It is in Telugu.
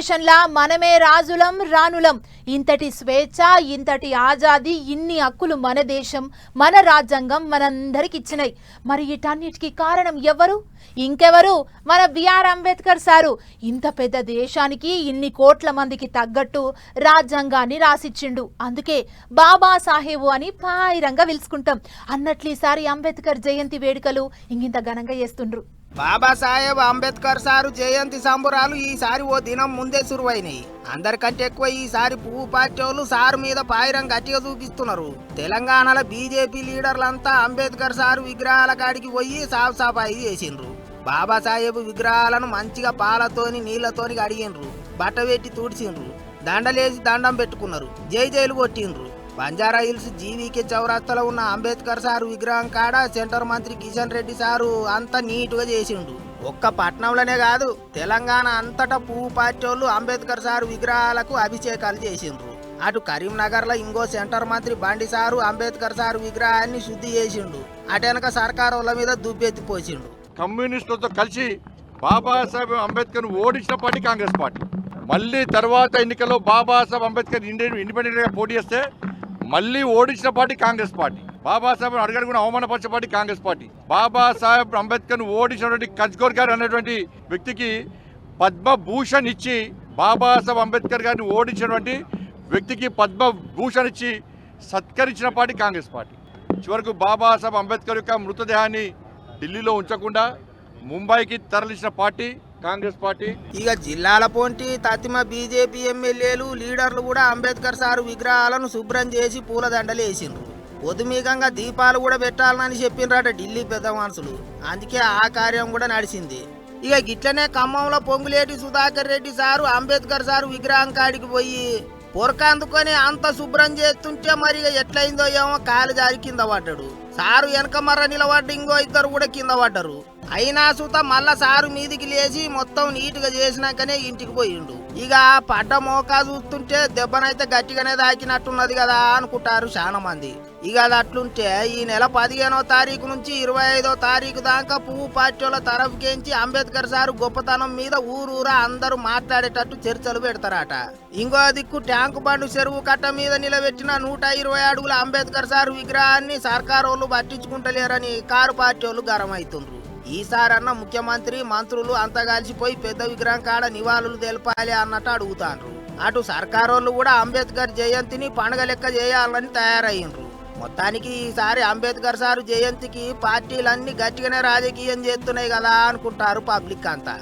దేశంలా మనమే రాజులం రాణులం. ఇంతటి స్వేచ్ఛ ఇంతటి ఆజాది ఇన్ని హక్కులు మన దేశం మన రాజ్యాంగం మనందరికి ఇచ్చినాయి మరి వీటన్నిటికీ కారణం ఎవరు? ఇంకెవరు? మన బిఆర్ అంబేద్కర్ సారు. ఇంత పెద్ద దేశానికి ఇన్ని కోట్ల మందికి తగ్గట్టు రాజ్యాంగాన్ని రాసిచ్చిండు. అందుకే బాబా సాహెబు అని పాయిరంగా పిలుచుకుంటాం. అన్నట్లు ఈసారి అంబేద్కర్ జయంతి వేడుకలు ఇంకింత ఘనంగా చేస్తుండ్రు. బాబాసాహెబ్ అంబేద్కర్ సారు జయంతి సంబురాలు ఈసారి ఓ దినం ముందే సురువైనాయి. అందరికంటే ఎక్కువ ఈసారి పువ్వు పార్టీ సారు మీద పాయిరం గట్టిగా చూపిస్తున్నారు. తెలంగాణలో బీజేపీ లీడర్లంతా అంబేద్కర్ సారు విగ్రహాల కాడికి పోయి సాఫ్ సఫాయి చేసిండ్రు. బాబాసాహెబ్ విగ్రహాలను మంచిగా పాలతోని నీళ్ళతోని కడిగిండ్రు. బట్ట పెట్టి తుడిచిండ్రు దండలేసి దండం పెట్టుకున్నారు. జై జైలు కొట్టిండ్రు. బంజారా హిల్స్ జీవీకే చౌరాస్తాలో ఉన్న అంబేద్కర్ సారు విగ్రహం కాడ సెంటర్ మంత్రి కిషన్ రెడ్డి సారు అంతా నీటుగా చేసిండు. ఒక్క పట్నంలోనే కాదు తెలంగాణ అంతటా పువ్వు పార్టీ వాళ్ళు అంబేద్కర్ సారు విగ్రహాలకు అభిషేకాలు చేసిండ్రు. అటు కరీంనగర్లో ఇంకో సెంటర్ మంత్రి బండి సారు అంబేద్కర్ సారు విగ్రహాన్ని శుద్ధి చేసిండు. అటెనక సర్కారు వాళ్ళ మీద దుబ్బెత్తి పోసిండు. కమ్యూనిస్టులతో కలిసి బాబాసాహెబ్ అంబేద్కర్ ఓడించిన పార్టీ కాంగ్రెస్ పార్టీ. మళ్ళీ తర్వాత ఎన్నికల్లో బాబాసాహెబ్ అంబేద్కర్ ఇండియన్ ఇండిపెండెంట్గా పోటీ చేస్తే మళ్ళీ ఓడించిన పార్టీ కాంగ్రెస్ పార్టీ. బాబాసాహెబ్ అడగడు కూడా అవమానపరిచిన పార్టీ కాంగ్రెస్ పార్టీ. బాబాసాహెబ్ అంబేద్కర్ ఓడించినటువంటి కజ్గోర్ గారు అనేటువంటి వ్యక్తికి పద్మభూషణ్ ఇచ్చి బాబాసాహెబ్ అంబేద్కర్ గారిని ఓడించినటువంటి వ్యక్తికి పద్మభూషణ్ ఇచ్చి సత్కరించిన పార్టీ కాంగ్రెస్ పార్టీ. చివరకు బాబాసాహెబ్ అంబేద్కర్ యొక్క మృతదేహాన్ని ఢిల్లీలో ఉంచకుండా ముంబైకి తరలించిన పార్టీ కాంగ్రెస్ పార్టీ. ఇక జిల్లాల పోంటి తతిమ బీజేపీ ఎమ్మెల్యేలు లీడర్లు కూడా అంబేద్కర్ సారు విగ్రహాలను శుభ్రం చేసి పూలదండలు వేసిండ్రు. పొదుమీకంగా దీపాలు కూడా పెట్టాలని చెప్పిండ్రట ఢిల్లీ పెద్ద మనుషులు. అందుకే ఆ కార్యం కూడా నడిచింది. ఇక గిట్లనే ఖమ్మంలో పొంగులేటి సుధాకర్ రెడ్డి సారు అంబేద్కర్ సారు విగ్రహం కాడికి పోయి పొరక అందుకొని అంత శుభ్రం చేస్తుంటే మరి ఇక ఎట్లయిందో ఏమో కాలు జారి కింద పడ్డాడు. సారు వెనక మర్ర నిలబడ్డ ఇంకో ఇద్దరు కూడా కింద పడ్డారు. అయినా సుత మళ్ళా సారు మీదికి లేచి మొత్తం నీట్గా చేసినాకనే ఇంటికి పోయిండు. ఇక పడ్డ మోకా చూస్తుంటే దెబ్బనైతే గట్టిగానే తాకినట్టున్నది కదా అనుకుంటారు చాలా మంది. ఇక అది అట్లుంటే ఈ నెల పదిహేనో తారీఖు నుంచి ఇరవై ఐదో తారీఖు దాకా పువ్వు పార్టీల తరఫుకేంచి అంబేద్కర్ సారు గొప్పతనం మీద ఊరూరా అందరూ మాట్లాడేటట్టు చర్చలు పెడతారట. ఇంకో దిక్కు ట్యాంకు బండు చెరువు కట్ట మీద నిలబెట్టిన నూట ఇరవై అడుగుల అంబేద్కర్ సారు విగ్రహాన్ని సర్కారు వాళ్ళు పట్టించుకుంటలేరని కారు పార్టీ వాళ్ళు గరమవుతుండ్రు ఈసారన్న ముఖ్యమంత్రి మంత్రులు అంతా కలిసిపోయి పెద్ద విగ్రహం కాడ నివాళులు తెలపాలి అన్నట్టు అడుగుతాండ్రు. అటు సర్కారోళ్ళు కూడా అంబేద్కర్ జయంతిని పండగ లెక్క చేయాలని తయారయ్యిండ్రు. మొత్తానికి ఈసారి అంబేద్కర్ సారు జయంతికి పార్టీలన్నీ గట్టిగానే రాజకీయం చేస్తున్నాయి కదా అనుకుంటారు పబ్లిక్ అంతా.